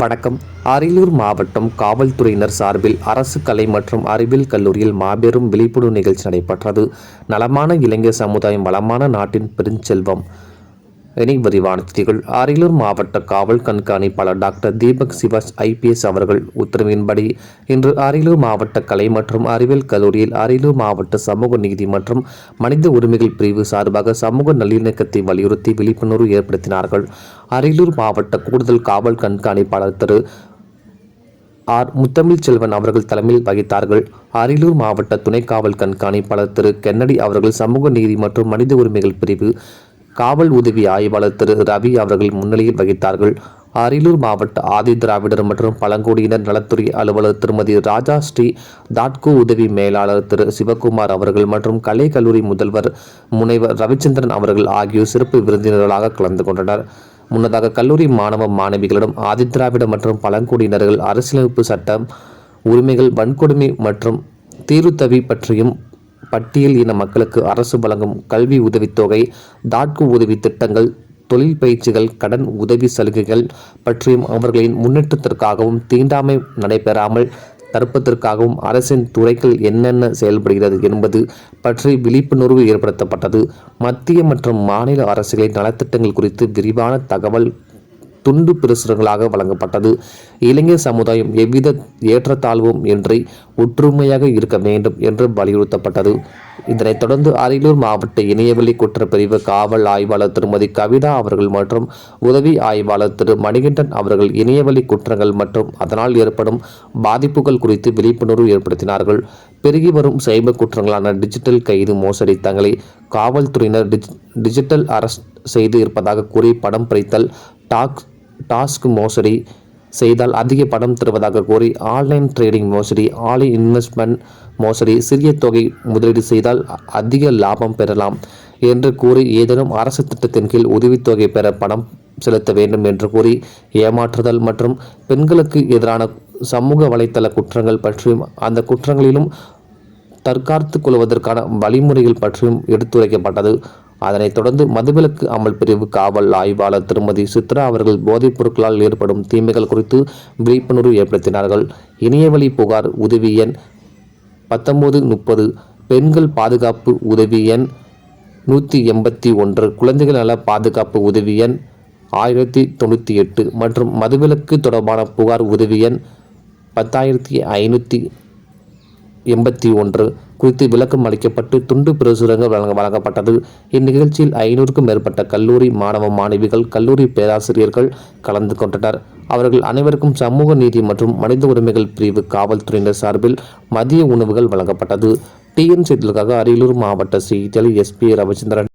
வணக்கம். அரியலூர் மாவட்டம் காவல்துறையினர் சார்பில் அரசு கலை மற்றும் அறிவியல் கல்லூரியில் மாபெரும் விழிப்புணர்வு நிகழ்ச்சி நடைபெற்றது. நலமான இளைஞர் சமுதாயம் வளமான நாட்டின் பெருஞ்செல்வம். இனி விரிவான செய்திகள். அரியலூர் மாவட்ட காவல் கண்காணிப்பாளர் டாக்டர் தீபக் சிவாஸ் ஐபிஎஸ் அவர்கள் உத்தரவின்படி இன்று அரியலூர் மாவட்ட கலை மற்றும் அறிவியல் கல்லூரியில் அரியலூர் மாவட்ட சமூக நீதி மற்றும் மனித உரிமைகள் பிரிவு சார்பாக சமூக நல்லிணக்கத்தை வலியுறுத்தி விழிப்புணர்வு ஏற்படுத்தினார்கள். அரியலூர் மாவட்ட கூடுதல் காவல் கண்காணிப்பாளர் திரு. ஆர். முத்தமிழ் செல்வன் அவர்கள் தலைமையில் வகித்தார்கள். அரியலூர் மாவட்ட துணை காவல் கண்காணிப்பாளர் திரு. கென்னடி அவர்கள் சமூக நீதி மற்றும் மனித உரிமைகள் பிரிவு காவல் உதவி ஆய்வாளர் திரு ரவி அவர்கள் முன்னிலையில் வகித்தார்கள். அரியலூர் மாவட்ட ஆதி திராவிடர் மற்றும் பழங்குடியினர் நலத்துறை அலுவலர் திருமதி ராஜா ஸ்ரீ தாட்கோ உதவி மேலாளர் திரு சிவகுமார் அவர்கள் மற்றும் கலை கல்லூரி முதல்வர் முனைவர் ரவிச்சந்திரன் அவர்கள் ஆகியோர் சிறப்பு விருந்தினர்களாக கலந்து கொண்டனர். முன்னதாக கல்லூரி மாணவ மாணவிகளிடம் ஆதிதிராவிட மற்றும் பழங்குடியினர்கள் அரசியலமைப்பு சட்டம் உரிமைகள் வன்கொடுமை மற்றும் தீருத்தவி பற்றியும் பட்டியல் இன மக்களுக்கு அரசு வழங்கும் கல்வி உதவித்தொகை தாட்கு உதவி திட்டங்கள் தொழில் பயிற்சிகள் கடன் உதவி சலுகைகள் பற்றியும் அவர்களின் முன்னேற்றத்திற்காகவும் தீண்டாமை நடைபெறாமல் தடுப்பதற்காகவும் அரசின் துறைகள் என்னென்ன செயல்படுகிறது என்பது பற்றி விழிப்புணர்வு ஏற்படுத்தப்பட்டது. மத்திய மற்றும் மாநில அரசுகளின் நலத்திட்டங்கள் குறித்து விரிவான தகவல் துண்டு பிரசுரங்களாக வழங்கப்பட்டது. இளைஞர் சமுதாயம் எவ்வித ஏற்றத்தாழ்வும் இன்றி ஒற்றுமையாக இருக்க வேண்டும் என்று வலியுறுத்தப்பட்டது. இதனைத் தொடர்ந்து அரியலூர் மாவட்ட இணையவெளி குற்றப்பிரிவு காவல் ஆய்வாளர் திருமதி கவிதா அவர்கள் மற்றும் உதவி ஆய்வாளர் திரு மணிகண்டன் அவர்கள் இணையவெளி குற்றங்கள் மற்றும் அதனால் ஏற்படும் பாதிப்புகள் குறித்து விழிப்புணர்வு ஏற்படுத்தினார்கள். பெருகி வரும் சைபர் குற்றங்களான டிஜிட்டல் கைது மோசடி தங்களை காவல்துறையினர் டிஜி டிஜிட்டல் அரஸ்ட் செய்து இருப்பதாக கூறி படம் பிடித்தல் டாக் டாஸ்க் மோசடி செய்தால் அதிக பணம் தருவதாக கூறி ஆன்லைன் ட்ரேடிங் மோசடி ஆன்லைன் இன்வெஸ்ட்மெண்ட் மோசடி சிறிய தொகை முதலீடு செய்தால் அதிக லாபம் பெறலாம் என்று கூறி ஏதேனும் அரசு திட்டத்தின் கீழ் உதவித்தொகை பெற பணம் செலுத்த வேண்டும் என்று கூறி ஏமாற்றுதல் மற்றும் பெண்களுக்கு எதிரான சமூக வலைத்தள குற்றங்கள் பற்றியும் அந்த குற்றங்களிலும் தற்காத்துக் கொள்வதற்கான வழிமுறைகள் பற்றியும் எடுத்துரைக்கப்பட்டது. அதனைத் தொடர்ந்து மதுவிலக்கு அமல் பிரிவு காவல் ஆய்வாளர் திருமதி சித்ரா அவர்கள் போதைப் பொருட்களால் ஏற்படும் தீமைகள் குறித்து விழிப்புணர்வு ஏற்படுத்தினார்கள். இணையவழி புகார் உதவி எண் பத்தொன்பது முப்பது. பெண்கள் பாதுகாப்பு உதவி எண் நூற்றி எண்பத்தி ஒன்று. குழந்தைகள் நல பாதுகாப்பு உதவி எண் ஆயிரத்தி தொண்ணூற்றி எட்டு மற்றும் மதுவிலக்கு தொடர்பான புகார் உதவி எண் பத்தாயிரத்தி ஐநூற்றி எண்பத்தி ஒன்று. குறித்து விளக்கம் அளிக்கப்பட்டு துண்டு பிரசுரங்கள் வழங்க வழங்கப்பட்டது. இந்நிகழ்ச்சியில் ஐநூறுக்கும் மேற்பட்ட கல்லூரி மாணவ மாணவிகள் கல்லூரி பேராசிரியர்கள் கலந்து கொண்டனர். அவர்கள் அனைவருக்கும் சமூக நீதி மற்றும் மனித உரிமைகள் பிரிவு காவல்துறையினர் சார்பில் மதிய உணவுகள் வழங்கப்பட்டது. டிஎன் செய்திகளுக்காக அரியலூர் மாவட்ட செய்தியாளர் எஸ்பி ரவிச்சந்திரன்.